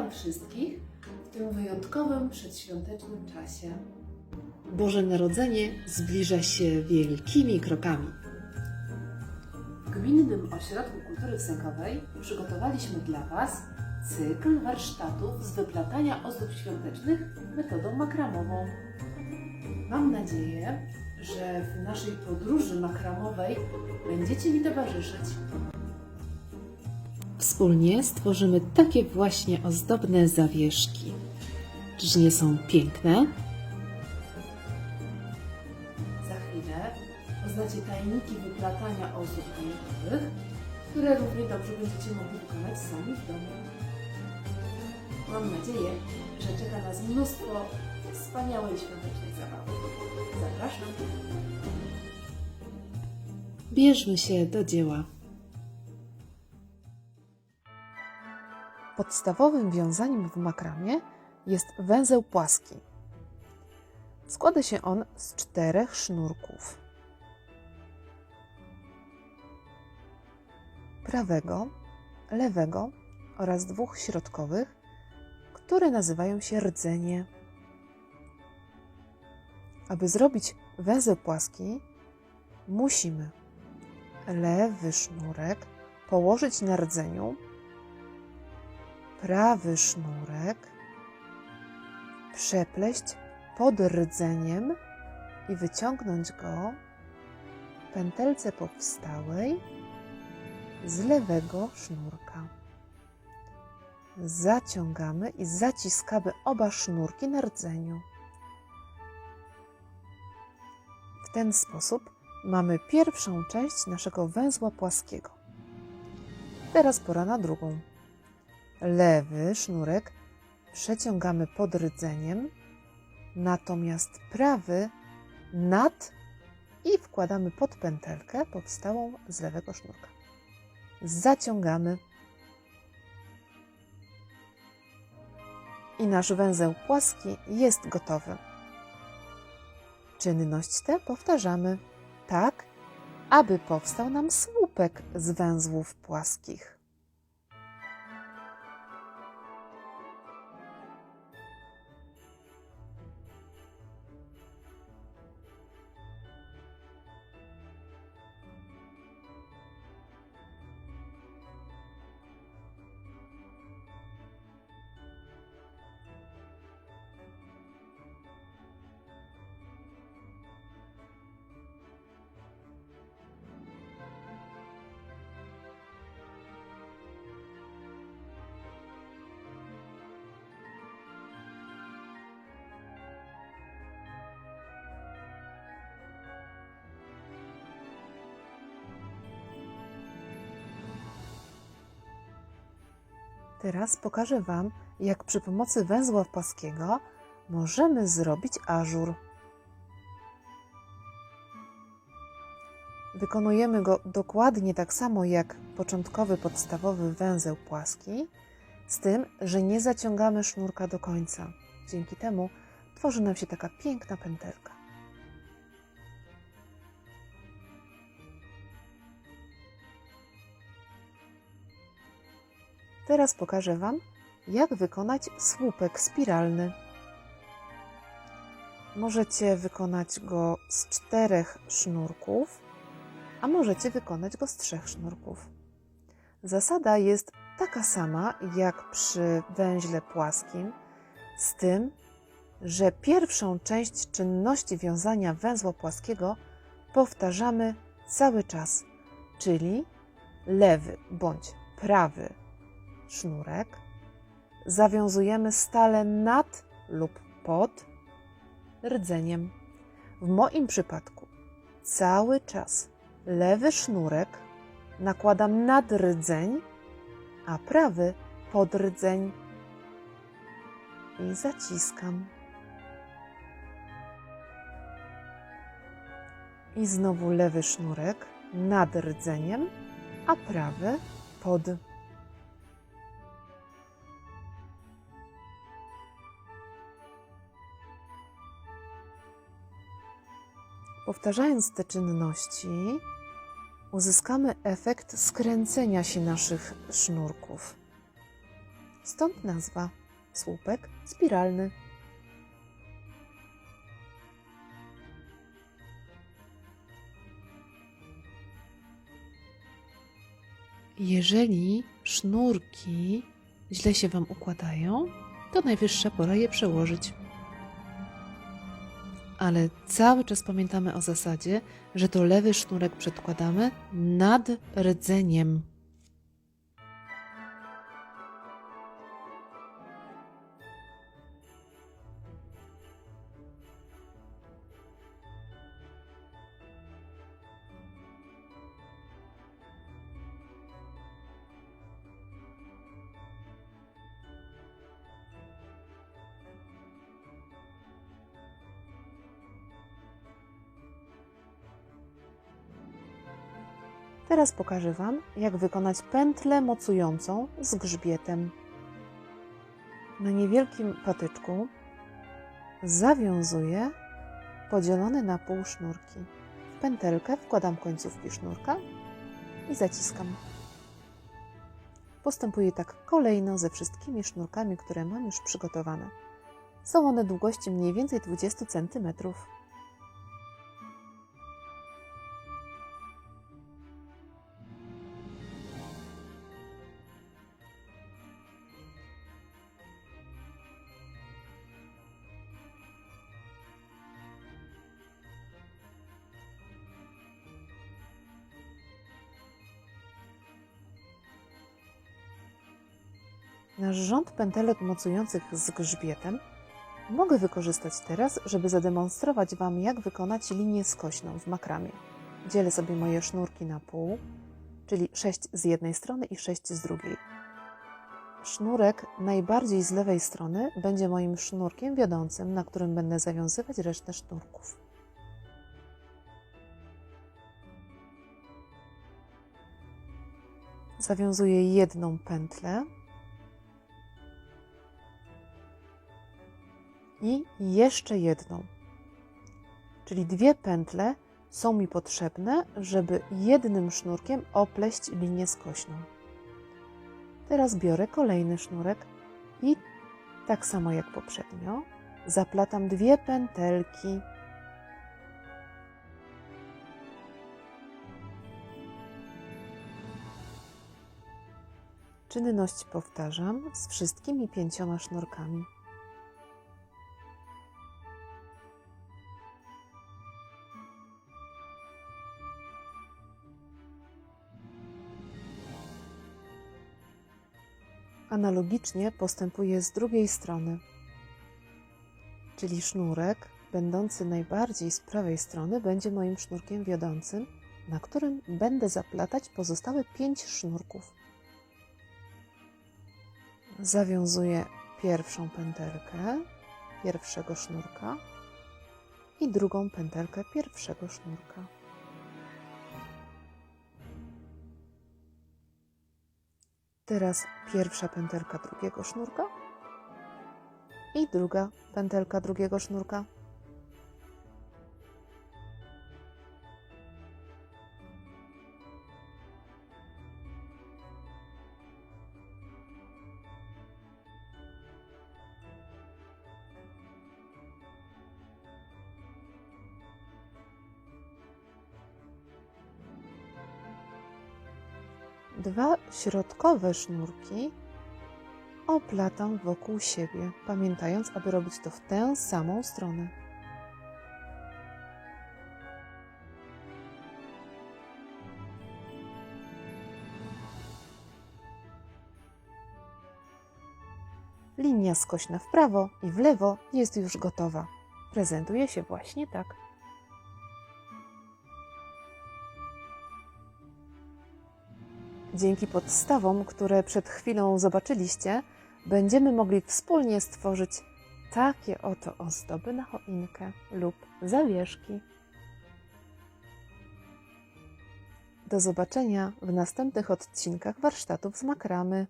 Witam wszystkich w tym wyjątkowym przedświątecznym czasie. Boże Narodzenie zbliża się wielkimi krokami. W Gminnym Ośrodku Kultury Wsękowej przygotowaliśmy dla Was cykl warsztatów z wyplatania ozdób świątecznych metodą makramową. Mam nadzieję, że w naszej podróży makramowej będziecie mi towarzyszyć. Wspólnie stworzymy takie właśnie ozdobne zawieszki. Czyż nie są piękne? Za chwilę poznacie tajniki wyplatania ozdób choinkowych, które równie dobrze będziecie mogli wykonać sami w domu. Mam nadzieję, że czeka nas mnóstwo wspaniałej świątecznej zabawy. Zapraszam. Bierzmy się do dzieła. Podstawowym wiązaniem w makramie jest węzeł płaski. Składa się on z czterech sznurków. Prawego, lewego oraz dwóch środkowych, które nazywają się rdzenie. Aby zrobić węzeł płaski, musimy lewy sznurek położyć na rdzeniu, prawy sznurek przepleść pod rdzeniem i wyciągnąć go w pętelce powstałej z lewego sznurka. Zaciągamy i zaciskamy oba sznurki na rdzeniu. W ten sposób mamy pierwszą część naszego węzła płaskiego. Teraz pora na drugą. Lewy sznurek przeciągamy pod rdzeniem, natomiast prawy nad i wkładamy pod pętelkę powstałą z lewego sznurka. Zaciągamy i nasz węzeł płaski jest gotowy. Czynność tę powtarzamy tak, aby powstał nam słupek z węzłów płaskich. Teraz pokażę Wam, jak przy pomocy węzła płaskiego możemy zrobić ażur. Wykonujemy go dokładnie tak samo jak początkowy podstawowy węzeł płaski, z tym, że nie zaciągamy sznurka do końca. Dzięki temu tworzy nam się taka piękna pętelka. Teraz pokażę Wam, jak wykonać słupek spiralny. Możecie wykonać go z czterech sznurków, a możecie wykonać go z trzech sznurków. Zasada jest taka sama jak przy węźle płaskim, z tym, że pierwszą część czynności wiązania węzła płaskiego powtarzamy cały czas, czyli lewy bądź prawy sznurek zawiązujemy stale nad lub pod rdzeniem. W moim przypadku cały czas lewy sznurek nakładam nad rdzeń, a prawy pod rdzeń i zaciskam. I znowu lewy sznurek nad rdzeniem, a prawy pod Powtarzając te czynności, uzyskamy efekt skręcenia się naszych sznurków. Stąd nazwa słupek spiralny. Jeżeli sznurki źle się Wam układają, to najwyższa pora je przełożyć. Ale cały czas pamiętamy o zasadzie, że to lewy sznurek przedkładamy nad rdzeniem. Teraz pokażę Wam, jak wykonać pętlę mocującą z grzbietem. Na niewielkim patyczku zawiązuję podzielone na pół sznurki. W pętelkę wkładam końcówki sznurka i zaciskam. Postępuję tak kolejno ze wszystkimi sznurkami, które mam już przygotowane. Są one długości mniej więcej 20 cm. Nasz rząd pętelek mocujących z grzbietem mogę wykorzystać teraz, żeby zademonstrować Wam, jak wykonać linię skośną w makramie. Dzielę sobie moje sznurki na pół, czyli 6 z jednej strony i 6 z drugiej. Sznurek najbardziej z lewej strony będzie moim sznurkiem wiodącym, na którym będę zawiązywać resztę sznurków. Zawiązuję jedną pętlę i jeszcze jedną. Czyli dwie pętle są mi potrzebne, żeby jednym sznurkiem opleść linię skośną. Teraz biorę kolejny sznurek i tak samo jak poprzednio zaplatam dwie pętelki. Czynność powtarzam z wszystkimi pięcioma sznurkami. Analogicznie postępuję z drugiej strony, czyli sznurek będący najbardziej z prawej strony będzie moim sznurkiem wiodącym, na którym będę zaplatać pozostałe pięć sznurków. Zawiązuję pierwszą pętelkę pierwszego sznurka i drugą pętelkę pierwszego sznurka. Teraz pierwsza pętelka drugiego sznurka i druga pętelka drugiego sznurka. Dwa środkowe sznurki oplatam wokół siebie, pamiętając, aby robić to w tę samą stronę. Linia skośna w prawo i w lewo jest już gotowa. Prezentuje się właśnie tak. Dzięki podstawom, które przed chwilą zobaczyliście, będziemy mogli wspólnie stworzyć takie oto ozdoby na choinkę lub zawieszki. Do zobaczenia w następnych odcinkach warsztatów z makramy.